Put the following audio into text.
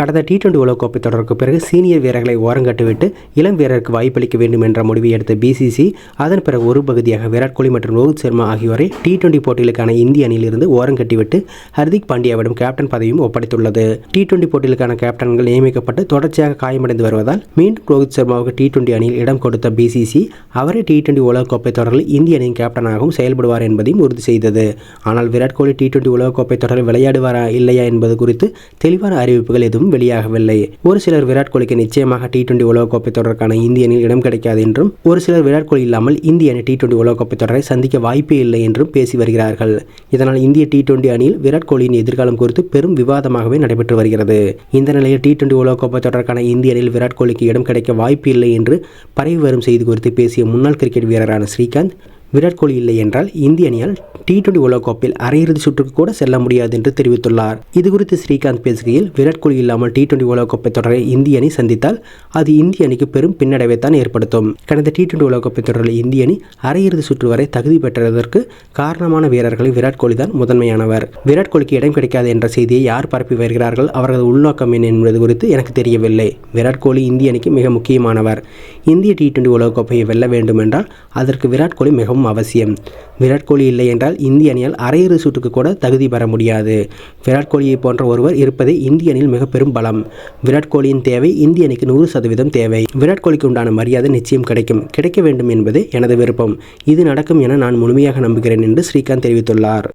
கடந்த T twenty உலகக்கோப்பை தொடருக்கு பிறகு சீனியர் வீரர்களை ஓரங்கட்டுவிட்டு இளம் வீரருக்கு வாய்ப்பளிக்க வேண்டும் என்ற முடிவை எடுத்த பிசிசி அதன் பிறகு ஒரு பகுதியாக விராட் கோலி மற்றும் ரோஹித் சர்மா ஆகியோரை டி டுவெண்டி போட்டிகளுக்கான இந்திய அணியிலிருந்து ஓரங்கட்டிவிட்டு ஹர்திக் பாண்டியாவிடம் கேப்டன் பதவியும் ஒப்படைத்துள்ளது. டி டுவெண்டி போட்டிகளுக்கான கேப்டன்கள் நியமிக்கப்பட்டு தொடர்ச்சியாக காயமடைந்து வருவதால் மீண்டும் ரோஹித் சர்மாவுக்கு டி டுவெண்டி அணியில் இடம் கொடுத்த பிசிசி அவரே டி டுவெண்டி உலகக்கோப்பை தொடரில் இந்திய அணியின் கேப்டனாகவும் செயல்படுவார் என்பதையும் உறுதி செய்தது. ஆனால் விராட் கோலி டி டுவெண்டி உலகக்கோப்பை தொடரில் விளையாடுவாரா இல்லையா என்பது குறித்து தெளிவான அறிவிப்புகள் எதுவும் வெளியாகவில்லை. ஒரு சிலர் விராட் கோலிக்கு நிச்சயமாக டி டுவெண்டி உலகக்கோப்பை தொடருக்கான இந்திய அணியில் இடம் கிடைக்காது என்றும் ஒரு சிலர் விராட் கோலி இல்லாமல் இந்திய அணி டி டுவெண்டி உலகக்கோப்பை தொடரை சந்திக்க வாய்ப்பே இல்லை என்றும் பேசி வருகிறார்கள். இதனால் இந்திய டி டுவெண்டி அணியில் விராட் கோலியின் எதிர்காலம் குறித்து பெரும் விவாதமாகவே நடைபெற்று வருகிறது. இந்த நிலையில் டி டுவெண்டி உலகக்கோப்பை தொடருக்கான இந்திய அணியில் விராட் கோலிக்கு இடம் கிடைக்க வாய்ப்பு இல்லை என்று பரவி வரும் செய்தி குறித்து பேசிய முன்னாள் கிரிக்கெட் வீரரான ஸ்ரீகாந்த் விராட் கோலி இல்லை என்றால் இந்திய அணியால் டி டுவெண்டி உலகக்கோப்பில் அரையிறுதி சுற்றுக்கு கூட செல்ல முடியாது என்று தெரிவித்துள்ளார். இதுகுறித்து ஸ்ரீகாந்த் பேசுகையில் விராட் கோலி இல்லாமல் டி டுவெண்டி உலகக்கோப்பை தொடரை இந்திய அணி சந்தித்தால் அது இந்திய அணிக்கு பெரும் பின்னடைவை தான் ஏற்படுத்தும். கடந்த டி டுவெண்டி உலகக்கோப்பை தொடரில் இந்திய அணி அரையிறுதி சுற்று வரை தகுதி பெற்றதற்கு காரணமான வீரர்களில் விராட் கோலி தான் முதன்மையானவர். விராட் கோலிக்கு இடம் கிடைக்காது என்ற செய்தியை யார் பரப்பி வருகிறார்கள் அவரது உள்நோக்கம் என்ன என்பது குறித்து எனக்கு தெரியவில்லை. விராட் கோலி இந்திய அணிக்கு மிக முக்கியமானவர். இந்திய டி டுவெண்டி உலகக்கோப்பையை வெல்ல வேண்டும் என்றால் அதற்கு விராட் கோலி மிகவும் அவசியம். விராட் கோலி இல்லை என்றால் இந்திய அணியால் அரையிறு சுற்றுக்கு கூட தகுதி பெற முடியாது. விராட் கோலியை போன்ற ஒருவர் இருப்பதே இந்திய அணியில் மிக பெரும் பலம். விராட் கோலியின் தேவை இந்திய அணிக்கு நூறு சதவீதம் தேவை. விராட் கோலிக்கு உண்டான மரியாதை நிச்சயம் கிடைக்கும். கிடைக்க வேண்டும் என்பது எனது விருப்பம். இது நடக்கும் என நான் முழுமையாக நம்புகிறேன் என்று ஸ்ரீகாந்த் தெரிவித்துள்ளார்.